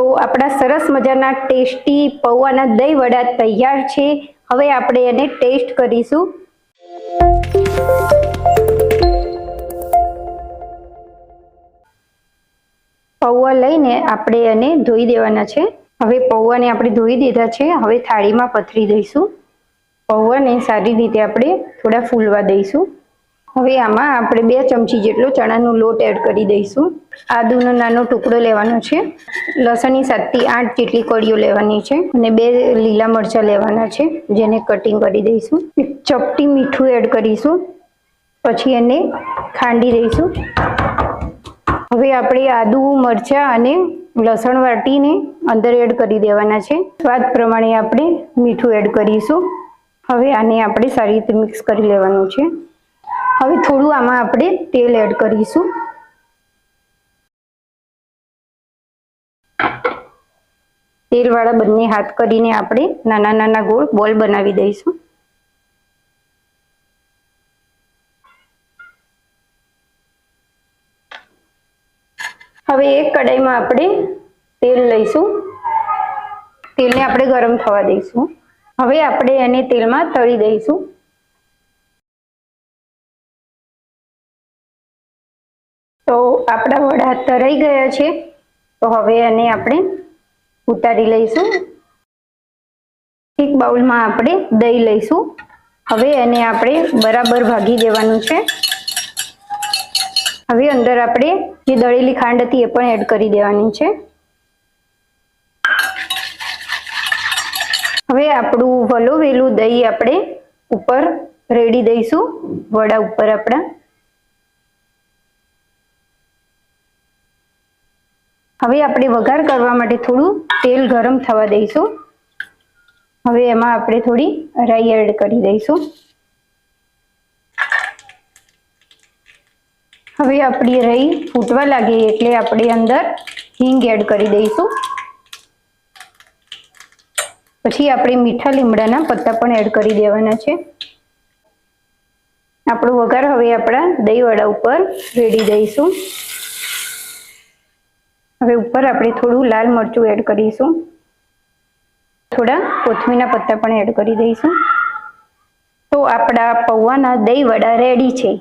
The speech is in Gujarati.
તો આપણા સરસ મજાના ટેસ્ટી પૌવાના દહીં વડા તૈયાર છે. હવે આપણે એને ટેસ્ટ કરીશું. પૌવા લઈને આપણે એને ધોઈ દેવાના છે. હવે પૌવાને આપણે ધોઈ દીધા છે. હવે થાળીમાં પથરી દઈશું. પૌવાને સારી રીતે આપણે થોડા ફૂલવા દઈશું. હવે આમાં આપણે બે ચમચી જેટલો ચણાનો લોટ એડ કરી દઈશું. આદુનો નાનો ટુકડો લેવાનો છે. લસણની સાતથી આઠ જેટલી કળીઓ લેવાની છે અને બે લીલા મરચાં લેવાના છે, જેને કટિંગ કરી દઈશું. એક ચપટી મીઠું એડ કરીશું. પછી એને ખાંડી દઈશું. હવે આપણે આદુ, મરચાં અને લસણ વાટીને અંદર એડ કરી દેવાના છે. સ્વાદ પ્રમાણે આપણે મીઠું એડ કરીશું. હવે આને આપણે સારી રીતે મિક્સ કરી લેવાનું છે. હવે થોડું આમાં આપણે તેલ એડ કરીશું. તેલવાળા બંને હાથ કરીને આપણે નાના નાના ગોળ બોલ બનાવી દઈશું. હવે એક કડાઈમાં આપણે તેલ લઈશું. તેલને આપણે ગરમ થવા દઈશું. હવે આપણે એને તેલમાં તળી દઈશું. તો આપણા વડા તરાઈ ગયા છે. તો હવે એને આપણે ઉતારી લઈશું. એક બાઉલમાં આપણે દહીં લઈશું. હવે એને આપણે બરાબર ભાગી દેવાનું છે. હવે અંદર આપણે જે દળેલી ખાંડ હતી એ પણ એડ કરી દેવાની છે. હવે આપણું વલોવેલું દહીં આપણે ઉપર રેડી દઈશું. વડા ઉપર આપણા. હવે આપણે વઘાર કરવા માટે થોડું તેલ ગરમ થવા દઈશું. હવે એમાં આપણે થોડી રાઈ એડ કરી દઈશું. હવે આપણી રાઈ ફૂટવા લાગે એટલે આપણે અંદર હિંગ એડ કરી દઈશું. પછી આપણે મીઠા લીમડાના પત્તા પણ એડ કરી દેવાના છે. આપણો વઘાર હવે આપણા દહીંવડા ઉપર રેડી દઈશું. હવે ઉપર આપણે થોડું લાલ મરચું એડ કરીશું. થોડા કોથમીના પત્તા પણ એડ કરી દઈશું. તો આપણા પૌવાના દહીં વડા રેડી છે.